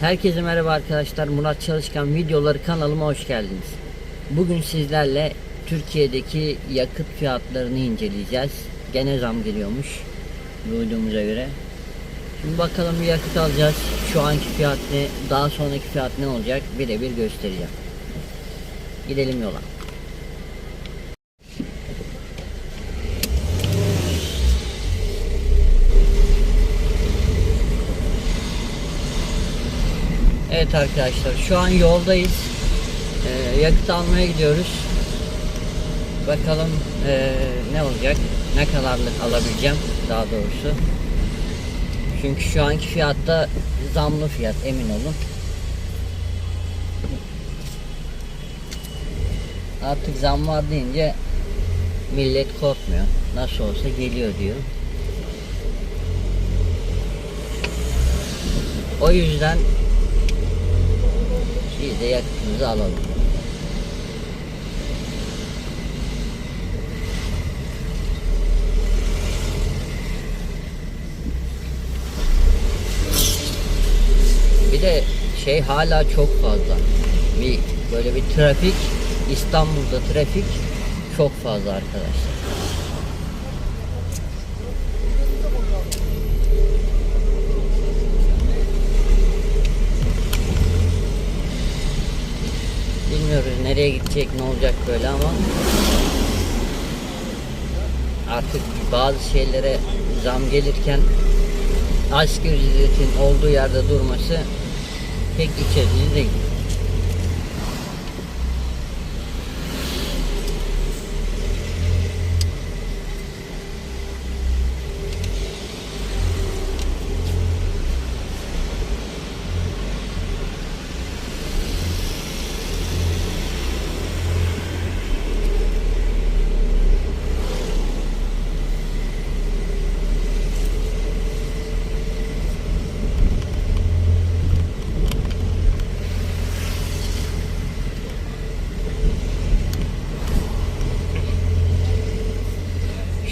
Herkese merhaba arkadaşlar. Murat Çalışkan videoları kanalıma hoş geldiniz. Bugün sizlerle Türkiye'deki yakıt fiyatlarını inceleyeceğiz. Gene zam geliyormuş duyduğumuza göre. Şimdi bakalım bir yakıt alacağız. Şu anki fiyat ne, daha sonraki fiyat ne olacak birebir göstereceğim. Gidelim yola. Evet arkadaşlar şu an yoldayız. Ee, yakıt almaya gidiyoruz. Bakalım ee, ne olacak? Ne kadarlık alabileceğim daha doğrusu. Çünkü şu anki fiyatta zamlı fiyat emin olun. Artık zam var deyince millet korkmuyor. Nasıl olsa geliyor diyor. O yüzden biz de yakıtımızı alalım. Bir de şey hala çok fazla. Bir böyle bir trafik İstanbul'da trafik çok fazla arkadaşlar. Bilmiyoruz nereye gidecek, ne olacak böyle ama artık bazı şeylere zam gelirken asgari ücretin olduğu yerde durması pek iç değil.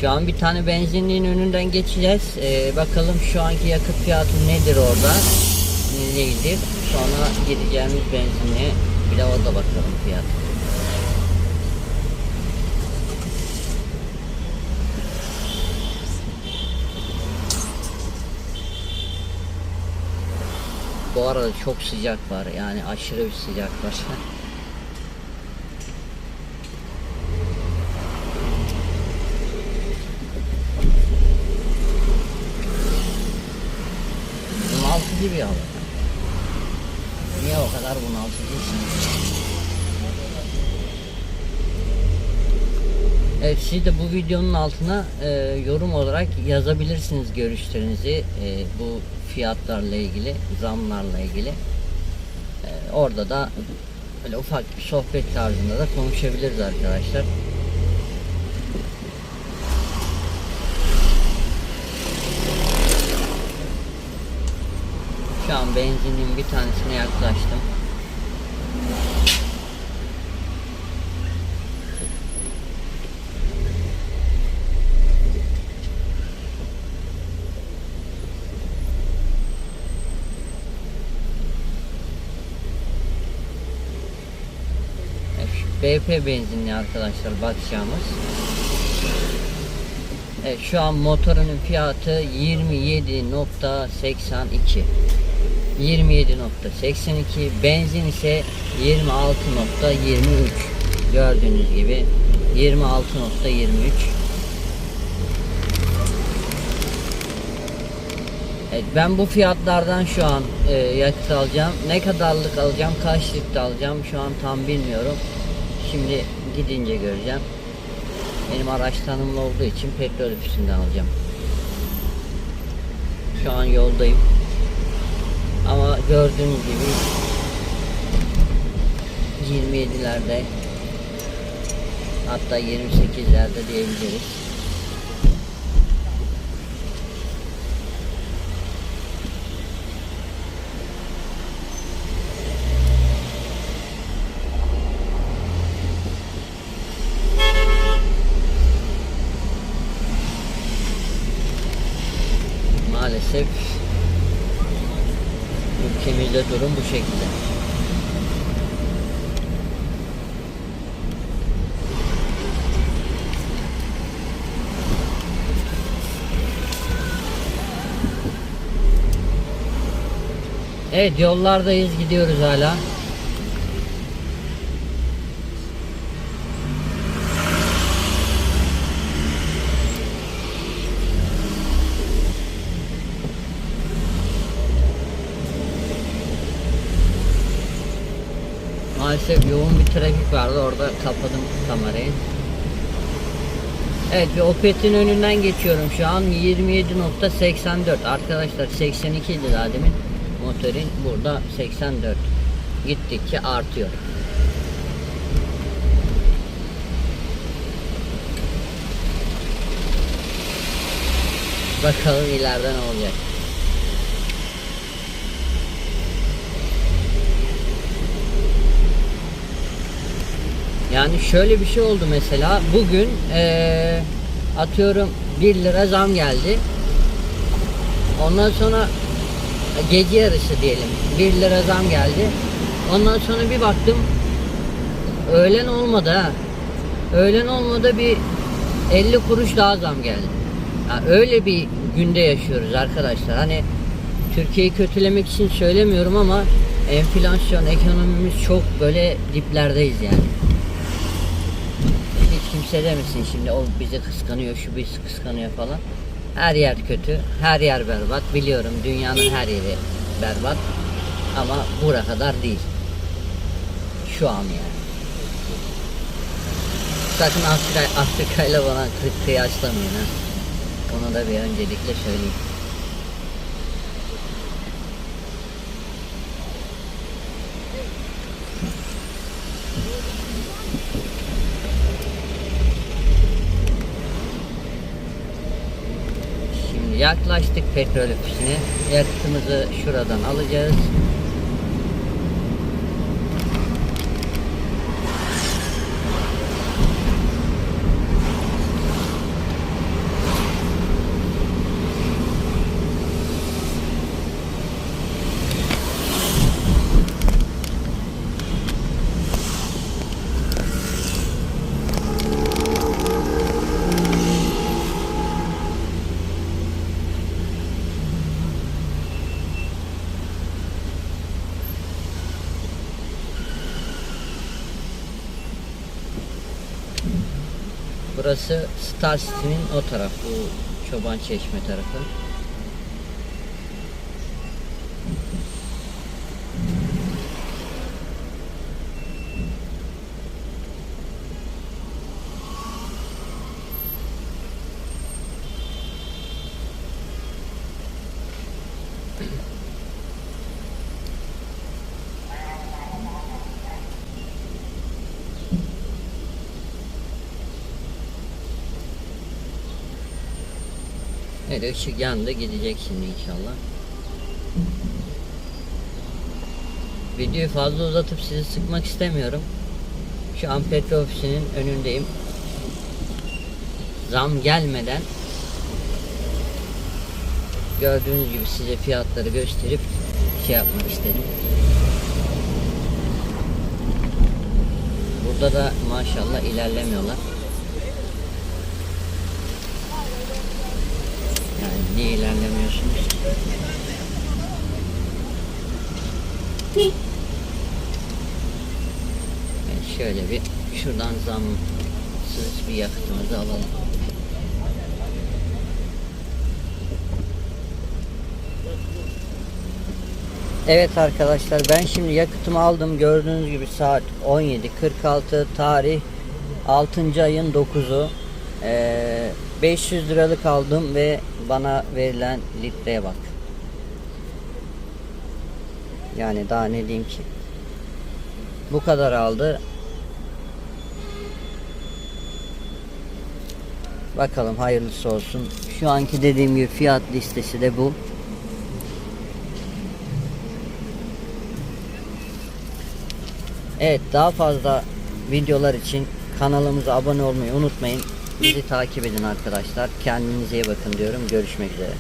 Şu an bir tane benzinliğin önünden geçeceğiz. Ee, bakalım şu anki yakıt fiyatı nedir orada? Ne değildir. Sonra gideceğimiz benzinliğe bir de orada bakalım fiyat. Bu arada çok sıcak var. Yani aşırı bir sıcak var. Bunaltıcı bir hava. Niye o kadar bunaltıcısın? Evet siz de bu videonun altına e, yorum olarak yazabilirsiniz görüşlerinizi e, bu fiyatlarla ilgili, zamlarla ilgili. E, orada da böyle ufak bir sohbet tarzında da konuşabiliriz arkadaşlar. Şu an benzinin bir tanesine yaklaştım. BP benzinli arkadaşlar bakacağımız. Evet, şu an motorunun fiyatı 27.82. 27.82 benzin ise 26.23 gördüğünüz gibi 26.23 Evet, ben bu fiyatlardan şu an e, yakıt alacağım. Ne kadarlık alacağım, kaç litre alacağım şu an tam bilmiyorum. Şimdi gidince göreceğim. Benim araç tanımlı olduğu için petrol ofisinden alacağım. Şu an yoldayım. Ama gördüğünüz gibi 27'lerde hatta 28'lerde diyebiliriz. Ülkemizde durum bu şekilde. Evet yollardayız gidiyoruz hala. Maalesef yoğun bir trafik vardı orada kapadım kamerayı. Evet bir Opet'in önünden geçiyorum şu an 27.84 arkadaşlar 82 idi daha demin motorin burada 84 gittikçe artıyor. Bakalım ileride ne olacak. Yani şöyle bir şey oldu mesela bugün eee, atıyorum 1 lira zam geldi. Ondan sonra gece yarısı diyelim 1 lira zam geldi. Ondan sonra bir baktım öğlen olmadı ha. Öğlen olmadı bir 50 kuruş daha zam geldi. Ya öyle bir günde yaşıyoruz arkadaşlar. Hani Türkiye'yi kötülemek için söylemiyorum ama enflasyon ekonomimiz çok böyle diplerdeyiz yani. Hiç kimse demesin şimdi o bizi kıskanıyor, şu bizi kıskanıyor falan. Her yer kötü, her yer berbat. Biliyorum dünyanın her yeri berbat. Ama bura kadar değil. Şu an yani. Sakın Afrika, Afrika ile bana kı- kıyaslamayın ha. Onu da bir öncelikle söyleyeyim. Yaklaştık petrol ofisine. Yakıtımızı şuradan alacağız. Burası Star City'nin o taraf. Bu Çoban Çeşme tarafı. Evet ışık yandı gidecek şimdi inşallah. Videoyu fazla uzatıp sizi sıkmak istemiyorum. Şu an petrol ofisinin önündeyim. Zam gelmeden gördüğünüz gibi size fiyatları gösterip şey yapmak istedim. Burada da maşallah ilerlemiyorlar. Yani niye ilerlemiyorsunuz? Evet, şöyle bir şuradan zamsız bir yakıtımızı alalım. Evet arkadaşlar ben şimdi yakıtımı aldım gördüğünüz gibi saat 17.46 tarih 6. ayın 9'u Ee, 500 liralık aldım ve bana verilen litreye bak. Yani daha ne diyeyim ki. Bu kadar aldı. Bakalım hayırlısı olsun. Şu anki dediğim gibi fiyat listesi de bu. Evet daha fazla videolar için kanalımıza abone olmayı unutmayın. Bizi takip edin arkadaşlar. Kendinize iyi bakın diyorum. Görüşmek üzere.